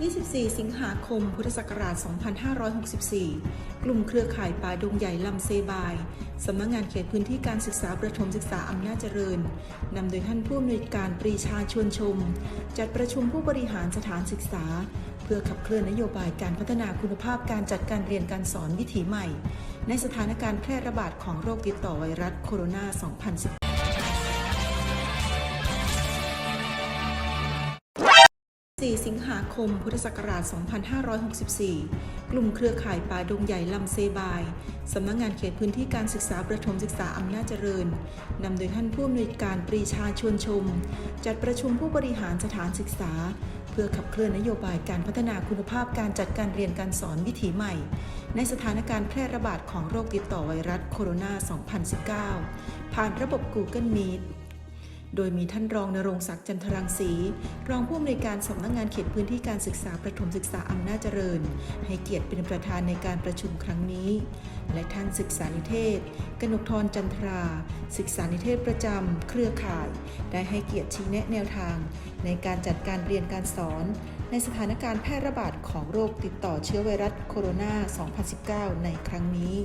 24 สิงหาคม พุทธศักราช 2564 กลุ่มเครือข่ายป่าดงใหญ่ลำเซบาย สำนักงานเขตพื้นที่การศึกษาประถมศึกษาอำนาจเจริญ นำโดยท่านผู้อำนวยการปรีชาชวนชม จัดประชุมผู้บริหารสถานศึกษา เพื่อขับเคลื่อนนโยบายการพัฒนาคุณภาพการจัดการเรียนการสอนวิถีใหม่ ในสถานการณ์แพร่ระบาดของโรคติดต่อไวรัสโคโรนา 4 สิงหาคม พุทธศักราช 2564 กลุ่มเครือข่ายป่าดงใหญ่ลำเซบาย สำนักงานเขตพื้นที่การศึกษาประถมศึกษาอำนาจเจริญ นำโดยท่านผู้อำนวยการปรีชาชวนชม จัดประชุมผู้บริหารสถานศึกษา เพื่อขับเคลื่อนนโยบายการพัฒนาคุณภาพการจัดการเรียนการสอนวิถีใหม่ ในสถานการณ์แพร่ระบาดของโรคติดต่อไวรัสโคโรนา 2019 ผ่านระบบ Google Meet โดยมีท่านรองนรงศักดิ์จันทรังสี รองผู้อำนวยการสำนักงงานเขตพื้นที่การศึกษาประถมศึกษาอำนาจเจริญ ให้เกียรติเป็นประธานในการประชุมครั้งนี้ และท่านศึกษานิเทศ กนกทรจันทรา ศึกษานิเทศประจำเครือข่าย ได้ให้เกียรติชี้แนะแนวทาง ในการจัดการเรียนการสอน ในสถานการณ์แพร่ระบาดของโรคติดต่อเชื้อไวรัสโคโรนา 2019 ในครั้งนี้